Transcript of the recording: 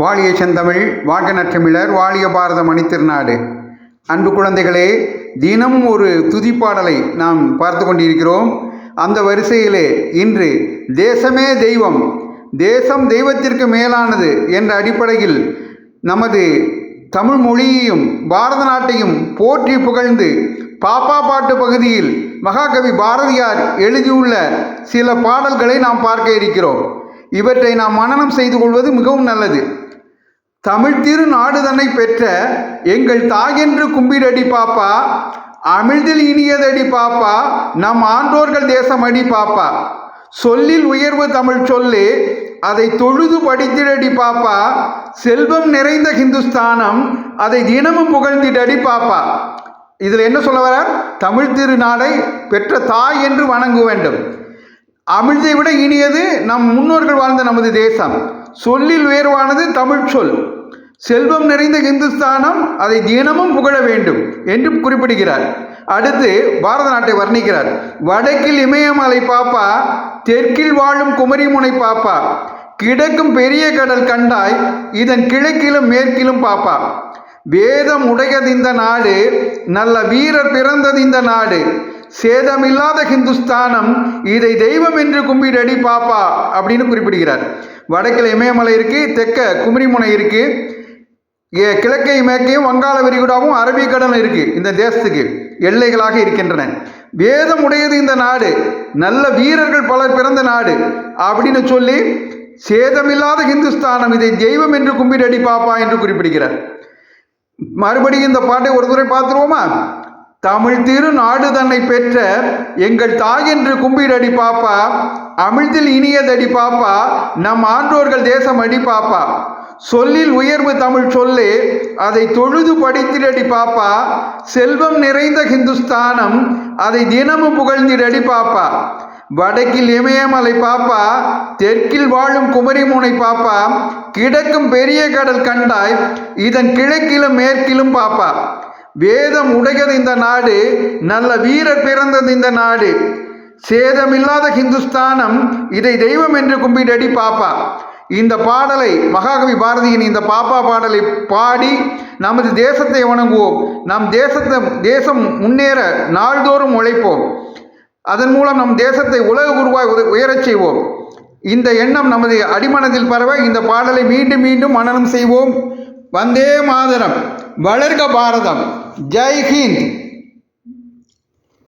வாழிய செந்தமிழ் வாழ்க நற்றமிழர் வாழிய பாரத மணித்திருநாடு அன்பு குழந்தைகளே தினம் ஒரு துதிப்பாடலை நாம் பார்த்து கொண்டிருக்கிறோம். அந்த வரிசையிலே இன்று தேசமே தெய்வம் தேசம் தெய்வத்திற்கு மேலானது என்ற அடிப்படையில் நமது தமிழ் மொழியையும் பாரத நாட்டையும் போற்றி புகழ்ந்து பாப்பா பாட்டு பகுதியில் மகாகவி பாரதியார் எழுதியுள்ள சில பாடல்களை நாம் பார்க்க இருக்கிறோம். இவற்றை நாம் மனனம் செய்து கொள்வது மிகவும் நல்லது. தமிழ் திரு நாடு தன்னை பெற்ற எங்கள் தாயென்று கும்பிடடி பாப்பா அமிழ்தில் இனியதடி பாப்பா நம் ஆன்றோர்கள் தேசம் அடி பாப்பா. சொல்லில் உயர்வு தமிழ் சொல்லு அதை தொழுது படித்திடடி பாப்பா. செல்வம் நிறைந்த ஹிந்துஸ்தானம் அதை தினமும் புகழ்ந்திடடி பாப்பா. இதில் என்ன சொல்ல வர தமிழ் திருநாடை பெற்ற தாய் என்று வணங்க வேண்டும். அமிழ்தை விட இனியது நம் முன்னோர்கள் வாழ்ந்த நமது தேசம். சொல்லில் உயர்வானது தமிழ் சொல். செல்வம் நிறைந்த இந்துஸ்தானம் அதை தினமும் புகழ வேண்டும் என்று குறிப்பிடுகிறார். அடுத்து பாரத நாட்டை வர்ணிக்கிறார். வடக்கில் இமயமலை பாப்பா தெற்கில் வாழும் குமரிமுனை பாப்பா கிடக்கும் பெரிய கடல் கண்டாய் இதன் கிழக்கிலும் மேற்கிலும் பாப்பா. வேதம் உடையது இந்த நாடு நல்ல வீரர் பிறந்தது இந்த நாடு. சேதமில்லாத ஹிந்துஸ்தானம் இதை தெய்வம் என்று கும்பிடடி பாப்பா அப்படின்னு குறிப்பிடுகிறார். வடக்கில் இமயமலை இருக்கு தெற்க குமரிமுனை இருக்குது கிழக்கை மேற்கையும் வங்காள விரிகுடாவும் அரபிக்கடலும் இருக்கு இந்த தேசத்துக்கு எல்லைகளாக இருக்கின்றன. வேதம் உடையது இந்த நாடு நல்ல வீரர்கள் பலர் பிறந்த நாடு அப்படின்னு சொல்லி சேதமில்லாத ஹிந்துஸ்தானம் இதை தெய்வம் என்று கும்பிடடி பாப்பா என்று குறிப்பிடுகிறார். மறுபடியும் இந்த பாட்டை ஒரு துறை பார்த்துருவோமா? தமிழ் திரு நாடு தன்னை பெற்ற எங்கள் தாயென்று கும்பிடடி பாப்பா. அமிழ்தில் இனியதடி பாப்பா. நம் ஆன்றோர்கள் தேசம் அடி பாப்பா. சொல்லில் உயர்வு தமிழ் சொல்லே அதை தொழுது படித்திடடி பாப்பா. செல்வம் நிறைந்த ஹிந்துஸ்தானம் அதை தினமும் புகழ்ந்திடடி பாப்பா. வடக்கில் இமயமலை பாப்பா. தெற்கில் வாழும் குமரிமுனை பாப்பா. கிடக்கும் பெரிய கடல் கண்டாய் இதன் கிழக்கிலும் மேற்கிலும் பாப்பா. வேதம் உடையது இந்த நாடு நல்ல வீரர் பிறந்தது இந்த நாடு. சேதமில்லாத ஹிந்துஸ்தானம் இதை தெய்வம் என்று கும்பிடடி பாப்பா. இந்த பாடலை மகாகவி பாரதியின் இந்த பாப்பா பாடலை பாடி நமது தேசத்தை வணங்குவோம். நம் தேசத்தை தேசம் முன்னேற நாள்தோறும் உழைப்போம். அதன் மூலம் நம் தேசத்தை உலக குருவாய் உயரச் செய்வோம். இந்த எண்ணம் நமது அடிமனதில் பரவ இந்த பாடலை மீண்டும் மீண்டும் மனனம் செய்வோம். வந்தே மாதரம் வளர்க பாரதம் ஜெய்ஹிந்த்